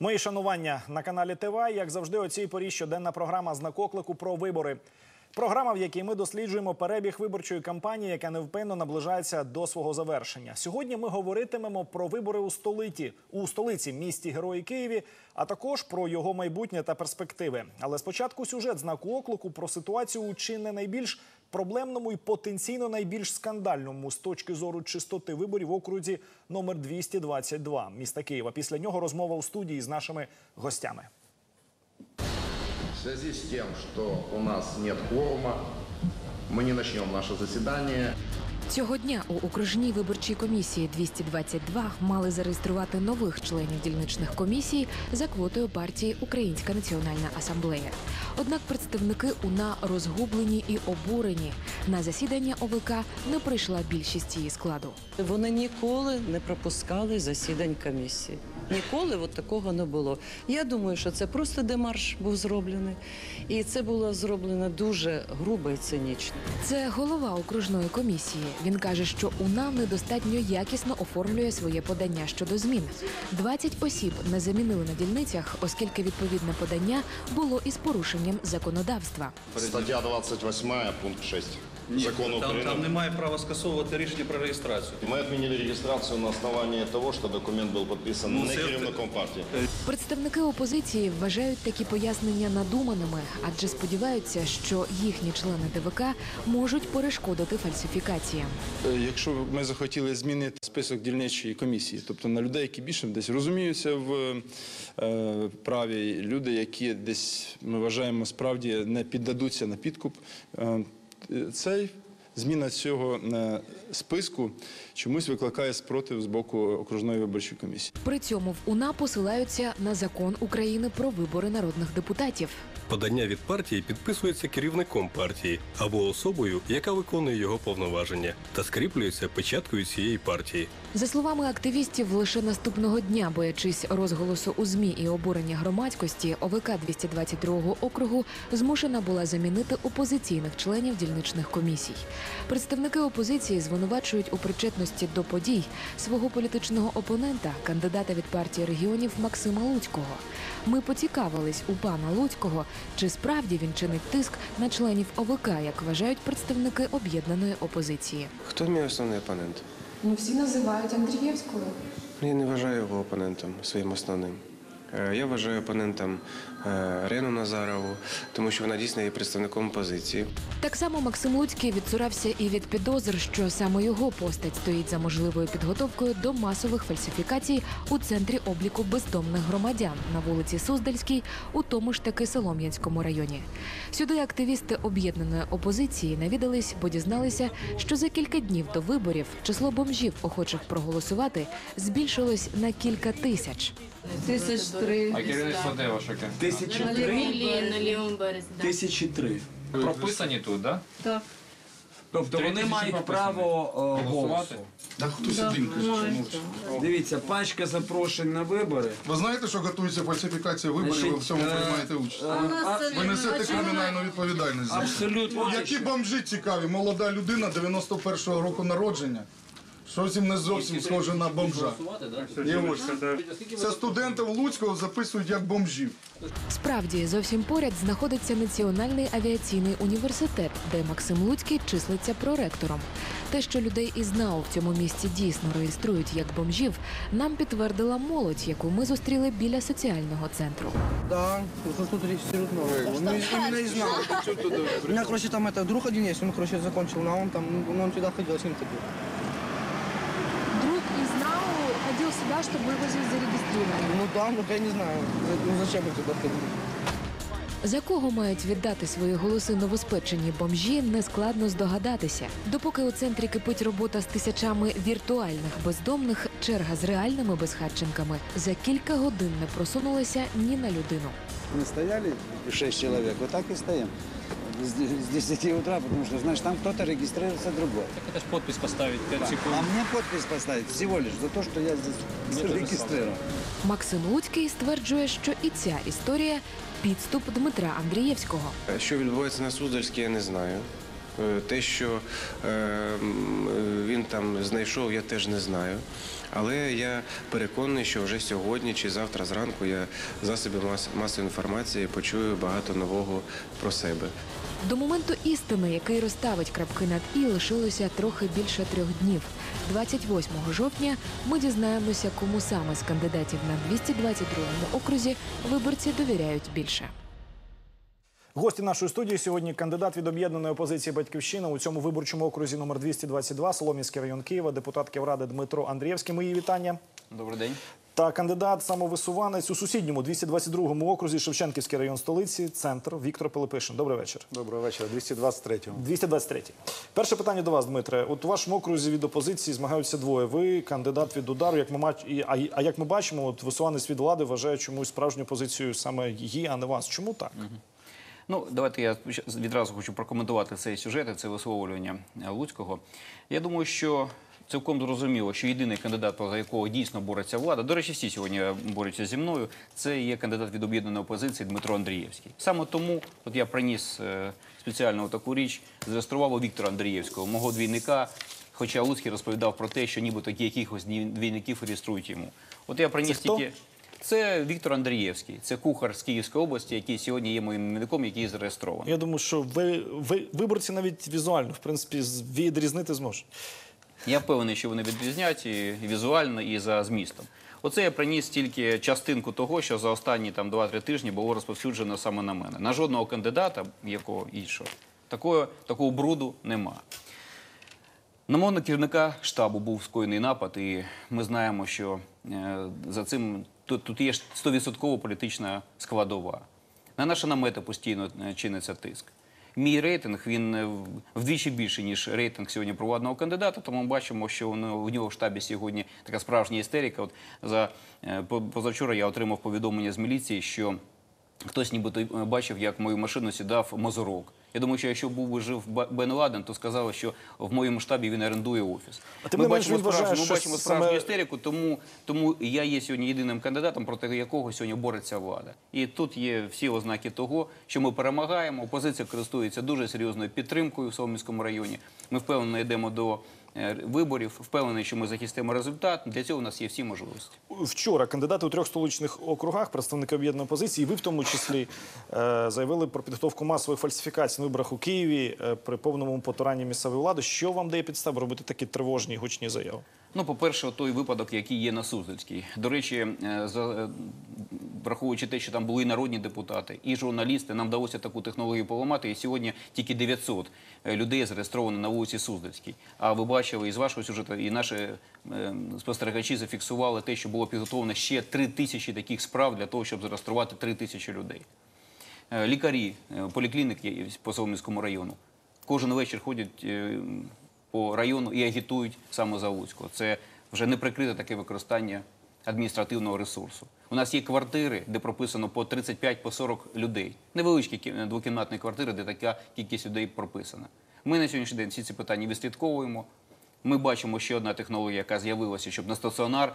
Мої шанування на каналі ТВ, як завжди, о цій порі щоденна програма знак оклику про вибори. Програма, в якій ми досліджуємо перебіг виборчої кампанії, яка невпинно наближається до свого завершення. Сьогодні ми говоритимемо про вибори у столиці, у столиці місті Герої Києві, а також про його майбутнє та перспективи. Але спочатку сюжет знаку оклику про ситуацію у чи не найбільш проблемному і потенційно найбільш скандальному з точки зору чистоти виборів в окрузі номер 222 міста Києва. Після нього розмова у студії з нашими гостями. В связи с тем, что у нас нет кворума, мы не начнем наше заседание. Цього дня у окружній виборчій комісії 222 мали зареєструвати нових членів дільничних комісій за квотою партії Українська національна асамблея. Однак представники УНА розгублені і обурені. На засідання ОВК не прийшла більшість її складу. Вони ніколи не пропускали засідань комісії. Ніколи от такого не було. Я думаю, що це просто демарш був зроблений, і це було зроблено дуже грубо і цинічно. Це голова окружної комісії. Він каже, що УНА недостатньо якісно оформлює своє подання щодо змін. 20 осіб не замінили на дільницях, оскільки відповідне подання було із порушенням законодавства. Стаття 28, пункт 6 закону там, України. там немає права скасовувати рішення про реєстрацію. Мы отменили регистрацию на основании того, что документ был подписан Ну, не керівником партії. Представники опозиції вважають такі пояснення надуманими, адже сподіваються, що їхні члени ДВК можуть перешкодити фальсифікаціям. Е, Якщо ми захотіли змінити список дільничої комісії, тобто на людей, які більше десь розуміються в е, праві, люди, які десь ми вважаємо справді не піддадуться на підкуп, е, цей зміна цього е, списку чомусь викликає спротив з боку окружної виборчої комісії. При цьому в УНА посилаються на закон України про вибори народних депутатів. Подання від партії підписується керівником партії або особою, яка виконує його повноваження, та скріплюється печаткою цієї партії. За словами активістів, лише наступного дня, боячись розголосу у змі і обурення громадськості, ОВК 222 округу змушена була замінити опозиційних членів дільничних комісій. Представники опозиції звинувачують у причетності до подій свого політичного опонента, кандидата від партії регіонів Максима Луцького. Ми поцікавились у пана Луцького, чи справді він чинить тиск на членів ОВК, як вважають представники об'єднаної опозиції. Хто мій основний опонент? Ну, всі називають Андрієвською. Я не вважаю його опонентом своїм основним. Е, Я вважаю опонентом Рену Назарову, тому що вона дійсно є представником опозиції. Так само Максим Луцький відсурався і від підозр, що саме його постать стоїть за можливою підготовкою до масових фальсифікацій у центрі обліку бездомних громадян на вулиці Суздальській, у тому ж таки Солом'янському районі. Сюди активісти об'єднаної опозиції навідались, бо дізналися, що за кілька днів до виборів число бомжів, охочих проголосувати, збільшилось на кілька тисяч. Тисяч три. А керівництво де ваше? Тисячі три. на лівому березі. да. Тисячі три. Прописані тут, так? Так. Три Тобто вони тисячі мають прописані. право е, голосу. Голосувати? Дивіться, пачка запрошень на вибори. Ви знаєте, що готується фальсифікація виборів, ви в цьому е, приймаєте участь? А- Ви несете кримінальну відповідальність. за це. Абсолютно. Які бомжі цікаві? Молода людина 91-го року народження. Щось їм не зовсім схоже на бомжа. І ось. Це студентів Луцького записують як бомжів. Справді, зовсім поряд знаходиться Національний авіаційний університет, де Максим Луцький числиться проректором. Те, що людей із НАУ в цьому місці дійсно реєструють як бомжів, нам підтвердила молодь, яку ми зустріли біля соціального центру. Да, вот тут регистрируют нового. Ну, именно из НАУ. У меня, короче, там это друг один есть, он, короче, закончил НАУ, он там, ну, он сюда ходил, с ним ходил. Із НАУ ходив сюди, щоб здесь зарегистрировали. Ну да, ну я не знаю, ну зачем он сюда ходил. За кого мають віддати свої голоси новоспечені бомжі, нескладно здогадатися. Допоки у центрі кипить робота з тисячами віртуальних бездомних, черга з реальними безхатченками за кілька годин не просунулася ні на людину. Мы стояли, шесть человек, вот так и стоим. С с 10 утра, потому что, знаешь, там кто-то регистрируется другой. Это ж подпись поставить 5 секунд. А мне подпись поставить всего лишь за то, что я здесь зарегистрирован. Максим Луцький стверджує, що і ця історія підступ Дмитра Андрієвського. Що відбувається на Суздальській, я не знаю. Е, Те, що е, е, він там знайшов, я теж не знаю. Але я переконаний, що вже сьогодні чи завтра зранку я в засобі мас- масової інформації почую багато нового про себе. До моменту істини, який розставить крапки над і, лишилося трохи більше трьох днів. 28 жовтня ми дізнаємося, кому саме з кандидатів на 222-му окрузі виборці довіряють більше. Гості нашої студії сьогодні кандидат від об'єднаної опозиції Батьківщина у цьому виборчому окрузі номер 222, Солом'янський район Києва, депутат Київради Дмитро Андрієвський. Мої вітання. Добрий день. Та кандидат самовисуванець у сусідньому 222-му окрузі Шевченківський район столиці, центр Віктор Пилипишин. Добрий вечір. Доброго вечора. 223-му. 223. Перше питання до вас, Дмитре. От у вашому окрузі від опозиції змагаються двоє. Ви кандидат від удару. Як ми мач... а, а як ми бачимо, от висуванець від влади вважає чомусь справжню позицію саме її, а не вас. Чому так? Ну, давайте я відразу хочу прокоментувати цей сюжет, і це висловлювання Луцького. Я думаю, що цілком зрозуміло, що єдиний кандидат, за якого дійсно бореться влада, до речі, всі сьогодні борються зі мною, це є кандидат від об'єднаної опозиції Дмитро Андрієвський. Саме тому от я приніс е, спеціально таку річ, зареєстрував у Віктора Андрієвського, мого двійника. Хоча Луцький розповідав про те, що нібито якихось двійників реєструють йому. От я приніс Це тільки. Це Віктор Андрієвський, це кухар з Київської області, який сьогодні є моїм іменником, який зареєстрований. Я думаю, що ви, ви виборці навіть візуально, в принципі, відрізнити зможуть. Я впевнений, що вони відрізнять і візуально, і за змістом. Оце я приніс тільки частинку того, що за останні там 2-3 тижні було розповсюджено саме на мене. На жодного кандидата, якого іншого, такого, такого бруду нема. На мого керівника штабу був скоєний напад, і ми знаємо, що е, за цим тут, тут є 100% політична складова. На наші намети постійно е, чиниться тиск. Мій рейтинг він е, вдвічі більший, ніж рейтинг сьогодні провладного кандидата. Тому ми бачимо, що у нього- в штабі сьогодні така справжня істерика. От за е, позавчора я отримав повідомлення з міліції, що Хтось нібито е, бачив, як мою машину сідав Мозорок. Я думаю, що якщо був би жив Бен Ладен, то сказав, що в моєму штабі він орендує офіс. А ти ми бачимо вважає, ми бачимо справжню саме- істерику, тому, тому я є сьогодні єдиним кандидатом, проти якого сьогодні бореться влада. І тут є всі ознаки того, що ми перемагаємо. Опозиція користується дуже серйозною підтримкою в Соломінському районі. Ми впевнено йдемо до виборів, впевнений, що ми захистимо результат. Для цього у нас є всі можливості. Вчора кандидати у трьох столичних округах, представники об'єднаної опозиції, ви в тому числі е, заявили про підготовку масової фальсифікації на виборах у Києві е, при повному потуранні місцевої влади. Що вам дає підстав робити такі тривожні гучні заяви? Ну, по-перше, той випадок, який є на Суздальській. До речі, е, за- е, враховуючи те, що там були і народні депутати, і журналісти, нам вдалося таку технологію поламати. І сьогодні тільки 900 людей зареєстровані на вулиці Суздальській. А ви бачили із вашого сюжету, і наші е, спостерігачі зафіксували те, що було підготовлено ще 3 тисячі таких справ для того, щоб зареєструвати 3 тисячі людей. Е, Лікарі, е, полікліники по Солом'янському району кожен вечір ходять е, по району і агітують саме за Луцького. Це вже не прикрите таке використання адміністративного ресурсу. У нас є квартири, де прописано по 35 по 40 людей. Невеличкі кі- двокімнатні квартири, де така кількість людей прописана. Ми на сьогоднішній день всі ці питання відслідковуємо. Ми бачимо ще одна технологія, яка з'явилася, щоб на стаціонар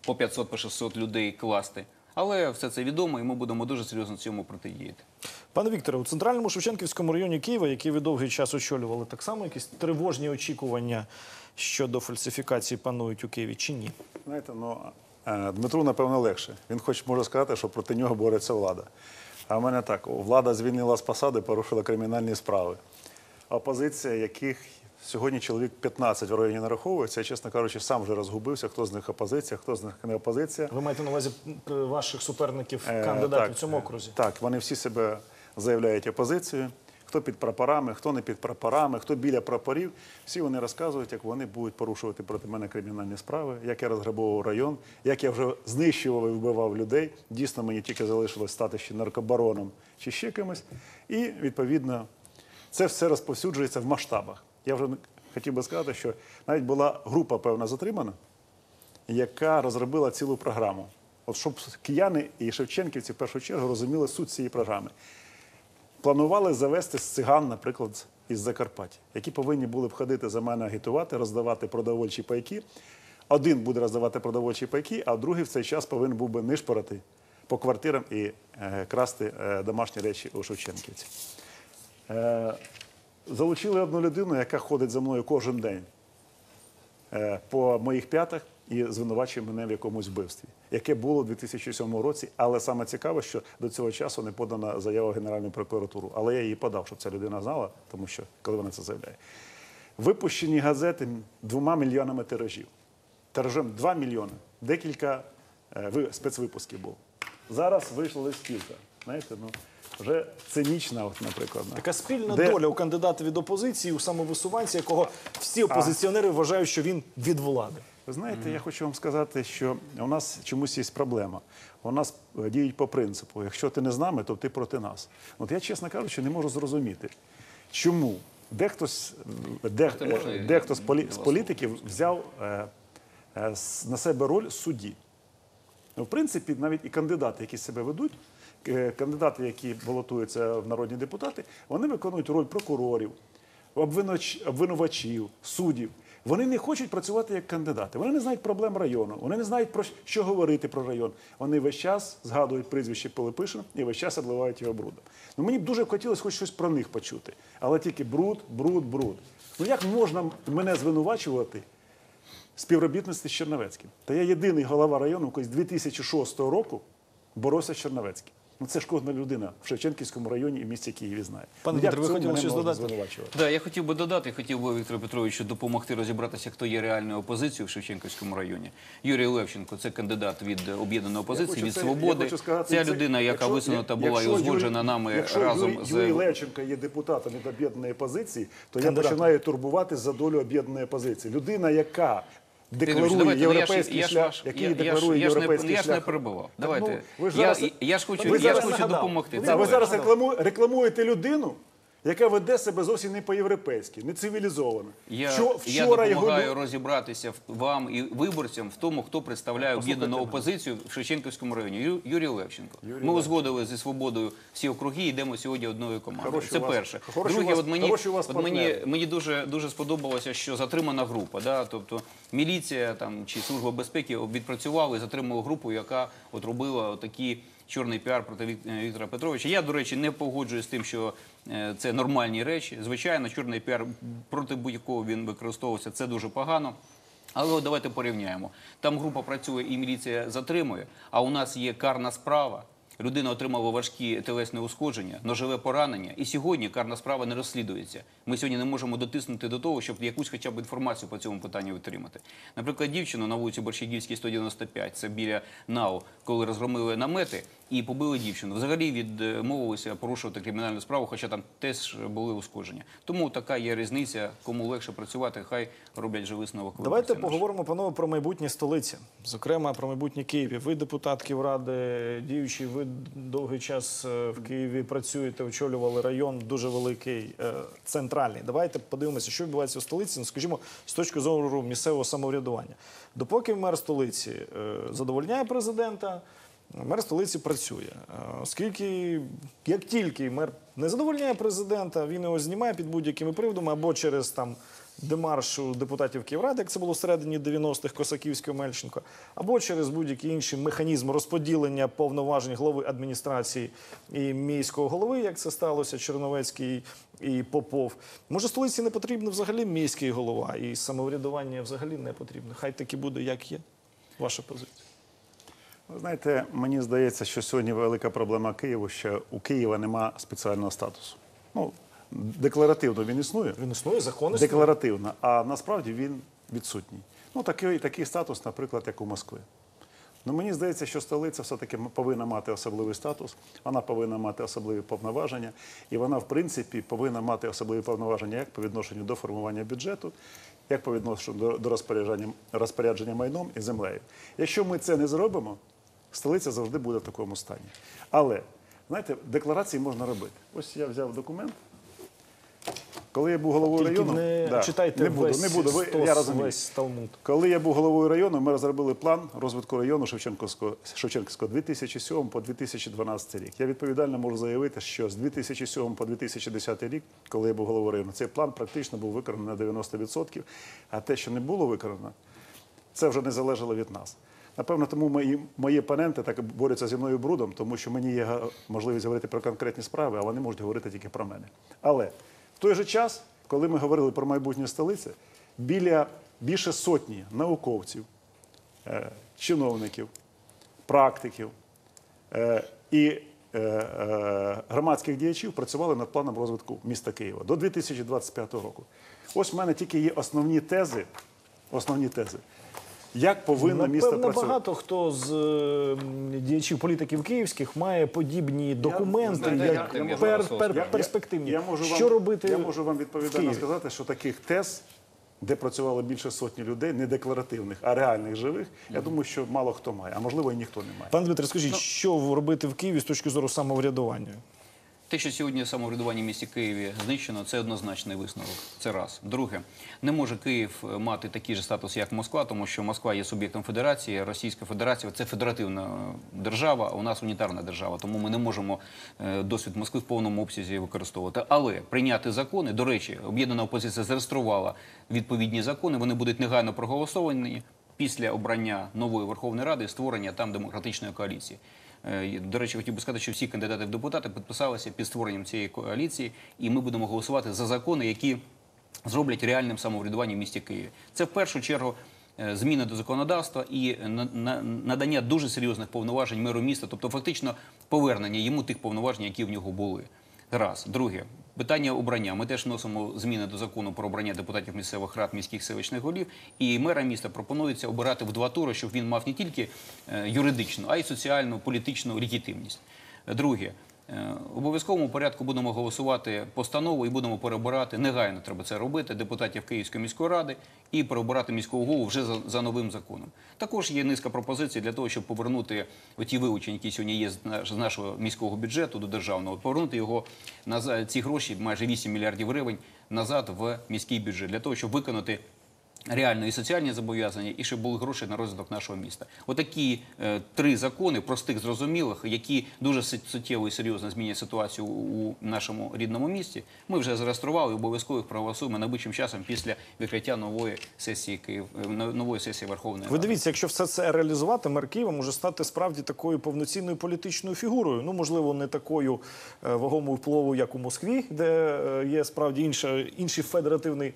по 500 по 600 людей класти. Але все це відомо, і ми будемо дуже серйозно цьому протидіяти. Пане Вікторе, у центральному Шевченківському районі Києва, який ви довгий час очолювали, так само якісь тривожні очікування щодо фальсифікації панують у Києві чи ні? Знаєте, ну е, Дмитру, напевно, легше. Він хоч може сказати, що проти нього бореться влада. А в мене так: влада звільнила з посади, порушила кримінальні справи. Опозиція, яких сьогодні чоловік 15 в районі нараховується, я, чесно кажучи, сам вже розгубився, хто з них опозиція, хто з них не опозиція. Ви маєте на увазі ваших суперників, Е, кандидатів так, в цьому е, окрузі? Так, вони всі себе заявляють опозицією. Хто під прапорами, хто не під прапорами, хто біля прапорів. Всі вони розказують, як вони будуть порушувати проти мене кримінальні справи, як я розграбовував район, як я вже знищував і вбивав людей. Дійсно, мені тільки залишилось стати ще наркобароном чи ще кимось. І відповідно це все розповсюджується в масштабах. Я вже хотів би сказати, що навіть була група певна затримана, яка розробила цілу програму. От щоб кияни і шевченківці в першу чергу розуміли суть цієї програми. Планували завести з циган, наприклад, із Закарпаття, які повинні були б ходити за мене агітувати, роздавати продовольчі пайки. Один буде роздавати продовольчі пайки, а другий в цей час повинен був би нишпорити по квартирам і е, красти е, домашні речі у Шевченківці. Е, залучили одну людину, яка ходить за мною кожен день е, по моїх п'ятах і звинувачує мене в якомусь вбивстві, яке було у 2007 році. Але саме цікаве, що до цього часу не подана заява в Генеральну прокуратуру. Але я її подав, щоб ця людина знала, тому що коли вона це заявляє. Випущені газети двома мільйонами тиражів. Тиражем 2 мільйони. Декілька е, спецвипусків було. Зараз вийшла листівка. Знаєте, ну вже цинічна, от, наприклад. Така спільна де- доля у кандидата від опозиції, у самовисуванця, якого всі опозиціонери вважають, що він від влади. Ви знаєте, я хочу вам сказати, що у нас чомусь є проблема. У нас е, діють по принципу: якщо ти не з нами, то ти проти нас. От я, чесно кажучи, не можу зрозуміти, чому дехто з, е, де, е, дехто з, полі, з політиків взяв е, е, на себе роль судді. Ну, в принципі, навіть і кандидати, які себе ведуть, кандидати, які балотуються в народні депутати, вони виконують роль прокурорів, обвинувач- обвинувачів, суддів. Вони не хочуть працювати як кандидати. Вони не знають проблем району. Вони не знають про що говорити про район. Вони весь час згадують прізвище Пилипишина і весь час обливають його брудом. Ну мені б дуже хотілося хоч щось про них почути. Але тільки бруд, бруд, бруд. Ну як можна мене звинувачувати співробітництві з Черновецьким. Та я єдиний голова району, який з 2006 року боровся з Черновецьким. Ну це ж кожна людина в Шевченківському районі і в місті Києві знає. Пане ну, Дмитре, ви хотіли щось додати? Да, я хотів би додати, хотів би Віктору Петровичу допомогти розібратися, хто є реальною опозицією в Шевченківському районі. Юрій Левченко це кандидат від об'єднаної опозиції, хочу від це- свободи. сказати, Ця це- людина, яка якщо- висунута була і узгоджена Юрій- нами якщо разом Юрій, з Юрій Левченко є депутатом від об'єднаної опозиції, то я починаю турбуватись за долю об'єднаної опозиції. Людина, яка декларує європейський я ж шлях, який декларує європейський я ж не перебував. Давайте. ну, ви ж Я- зараз- я ж хочу- допомогти. Ви, ви зараз рекламу- рекламуєте людину, яка веде себе зовсім не по-європейськи, не цивілізовано. Я, Що я вчора його допомагаю лю- розібратися вам і виборцям в тому, хто представляє об'єднану опозицію в Шевченківському районі. Ю- Юрій Левченко. Ми узгодили зі свободою всі округи, йдемо сьогодні одною командою. Хороші Це вас- перше. Друге, от мені, от мені, мені дуже дуже сподобалося, що затримана група. Да? Тобто міліція там чи служба безпеки відпрацювали, затримали групу, яка от робила такі. Чорний піар проти е, Віктора Петровича. Я, до речі, не погоджуюсь з тим, що е, це нормальні речі. Звичайно, чорний піар проти будь-якого він використовувався. Це дуже погано. Але давайте порівняємо. Там група працює і міліція затримує, а у нас є карна справа. Людина отримала важкі телесні ушкодження, ножове поранення, і сьогодні карна справа не розслідується. Ми сьогодні не можемо дотиснути до того, щоб якусь хоча б інформацію по цьому питанню отримати. Наприклад, дівчину на вулиці Борщагівській, 195, це біля НАУ, коли розгромили намети і побили дівчину. Взагалі відмовилися порушувати кримінальну справу, хоча там теж були ушкодження. Тому така є різниця. Кому легше працювати, хай роблять же висновок. Давайте поговоримо, панове, про майбутнє столиці, зокрема про майбутнє Києві. Ви депутат Київради, діючий, ви довгий час е, в Києві працюєте, очолювали район дуже великий, е, центральний. Давайте подивимося, що відбувається у столиці, ну, скажімо, з точки зору місцевого самоврядування. Допоки мер столиці е, задовольняє президента. Мер столиці працює, Е, оскільки як тільки мер не задовольняє президента, він його знімає під будь-якими приводами або через там демарш у депутатів Київради, як це було всередині 90-х Косаківського Мельченко, або через будь-який інший механізм розподілення повноважень голови адміністрації і міського голови, як це сталося Черновецький і Попов. Може, столиці не потрібно взагалі міський голова, і самоврядування взагалі не потрібно. Хай таки буде, як є. Ваша позиція. Ви знаєте, мені здається, що сьогодні велика проблема Києву, що у Києва нема спеціального статусу. Ну, декларативно він існує. Він існує, закон існує. Декларативно, а насправді він відсутній. Ну, такий, такий статус, наприклад, як у Москви. Ну, мені здається, що столиця все-таки повинна мати особливий статус, вона повинна мати особливі повноваження, і вона, в принципі, повинна мати особливі повноваження як по відношенню до формування бюджету, як по відношенню до, розпорядження, розпорядження майном і землею. Якщо ми це не зробимо, столиця завжди буде в такому стані. Але, знаєте, декларації можна робити. Ось я взяв документ. Коли я був головою Тільки району, не Да, читайте не буду, весь не буду. Ви, стос, я розумію. весь Талмуд. Коли я був головою району, ми розробили план розвитку району Шевченківського, Шевченківського 2007 по 2012 рік. Я відповідально можу заявити, що з 2007 по 2010 рік, коли я був головою району, цей план практично був виконаний на 90%, а те, що не було виконано, це вже не залежало від нас. Напевно, тому мої, мої опоненти так борються зі мною брудом, тому що мені є можливість говорити про конкретні справи, а вони можуть говорити тільки про мене. Але в той же час, коли ми говорили про майбутнє столиці, біля більше сотні науковців, е, чиновників, практиків е, і е, громадських діячів працювали над планом розвитку міста Києва до 2025 року. Ось в мене тільки є основні тези. Основні тези. Як повинно місто Напевно, працювати? багато хто з е, діячів політиків київських має подібні документи, знаєте, як я- я пер, можу пер, Я- перспективні. Я, можу що вам, робити Я можу вам в відповідально Києві? сказати, що таких тез, де працювало більше сотні людей, не декларативних, а реальних живих, я думаю, що мало хто має, а можливо і ніхто не має. Пан Дмитро, Ну, скажіть, що робити в Києві з точки зору самоврядування? Те, що сьогодні самоврядування в місті Києві знищено, це однозначний висновок. Це раз. Друге, не може Київ е, мати такий же статус, як Москва, тому що Москва є суб'єктом федерації, Російська Федерація це федеративна е, держава, а у нас унітарна держава. Тому ми не можемо е, досвід Москви в повному обсязі використовувати. Але прийняти закони, до речі, об'єднана опозиція зареєструвала відповідні закони. Вони будуть негайно проголосовані після обрання нової Верховної Ради і створення там демократичної коаліції. Е, До речі, хотів би сказати, що всі кандидати в депутати підписалися під створенням цієї коаліції, і ми будемо голосувати за закони, які зроблять реальним самоврядування в місті Києві. Це в першу чергу е, зміни до законодавства і на- на- надання дуже серйозних повноважень меру міста, тобто фактично повернення йому тих повноважень, які в нього були. Раз. Друге. Питання обрання. Ми теж вносимо зміни до закону про обрання депутатів місцевих рад, міських селищних голів. І мера міста пропонується обирати в два тури, щоб він мав не тільки е, юридичну, а й соціальну, політичну легітимність. Друге. Е, обов'язковому порядку будемо голосувати постанову і будемо переобирати, негайно треба це робити, депутатів Київської міської ради і переобирати міського голову вже за, новим законом. Також є низка пропозицій для того, щоб повернути ті вилучення, які сьогодні є з нашого міського бюджету до державного, повернути його назад, ці гроші, майже 8 мільярдів гривень, назад в міський бюджет, для того, щоб виконати реально і соціальні зобов'язання, і щоб були гроші на розвиток нашого міста. Отакі е, три закони, простих, зрозумілих, які дуже суттєво і серйозно змінять ситуацію у нашому рідному місті. Ми вже зареєстрували і обов'язково їх проголосуємо найближчим часом після відкриття нової сесії Київ е, нової сесії Верховної Ви Ради. дивіться, якщо все це реалізувати, мер Києва може стати справді такою повноцінною політичною фігурою. Ну, можливо, не такою е, вагомою впливу, як у Москві, де е, є справді інша, інший федеративний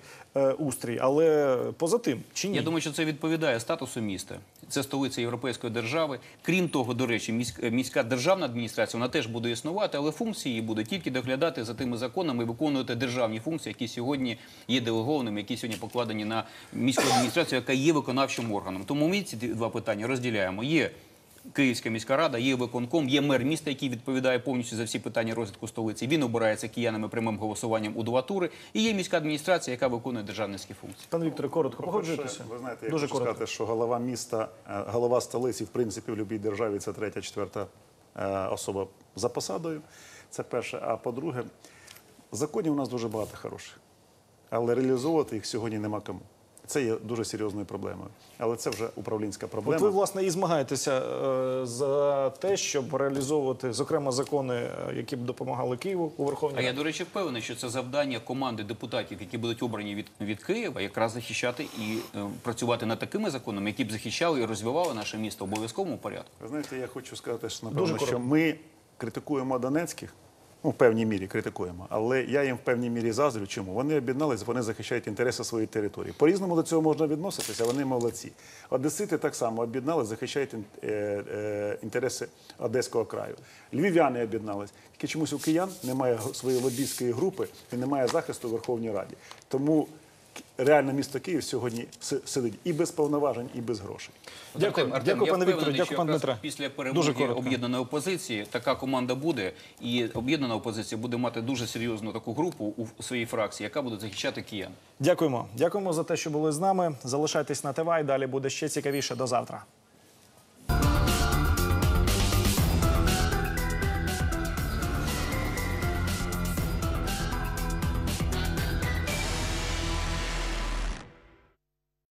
устрій. Але поза тим, чи ні? Я думаю, що це відповідає статусу міста. Це столиця європейської держави. Крім того, до речі, міська, міська державна адміністрація вона теж буде існувати, але функції її будуть тільки доглядати за тими законами і виконувати державні функції, які сьогодні є делегованими, які сьогодні покладені на міську адміністрацію, яка є виконавчим органом. Тому ми ці два питання розділяємо. Є Київська міська рада, є виконком, є мер міста, який відповідає повністю за всі питання розвитку столиці. Він обирається киянами прямим голосуванням у два тури. І є міська адміністрація, яка виконує державницькі функції. Пане Вікторе, коротко погоджуєтеся? Ви знаєте, я Дуже хочу коротко. сказати, що голова міста, е, голова столиці, в принципі, в будь-якій державі це третя, четверта е, особа за посадою. Це перше. А по-друге, законів у нас дуже багато хороших, але реалізовувати їх сьогодні нема кому. Це є дуже серйозною проблемою. Але це вже управлінська проблема. От ви, власне, і змагаєтеся е, за те, щоб реалізовувати, зокрема, закони, е, які б допомагали Києву у Верховній А я, до речі, впевнений, що це завдання команди депутатів, які будуть обрані від, від Києва, якраз захищати і е, працювати над такими законами, які б захищали і розвивали наше місто в обов'язковому порядку. Ви знаєте, я хочу сказати, що напевно, що ми критикуємо Донецьких, ну, в певній мірі критикуємо, але я їм в певній мірі заздрю. Чому? Вони об'єднались, вони захищають інтереси своєї території. По-різному до цього можна відноситися, вони молодці. Одесити так само об'єднались, захищають е, е, інтереси Одеського краю. Львів'яни об'єднались. Тільки чомусь у киян немає своєї лобійської групи і немає захисту в Верховній Раді. Тому реально місто Київ сьогодні сидить і без повноважень, і без грошей. Дякую, Артем, дякую, пане Вікторе, дякую, пане Дмитре. Після перемоги об'єднаної опозиції така команда буде, і об'єднана опозиція буде мати дуже серйозну таку групу у своїй фракції, яка буде захищати киян. Дякуємо. Дякуємо за те, що були з нами. Залишайтесь на ТВ і далі буде ще цікавіше. До завтра.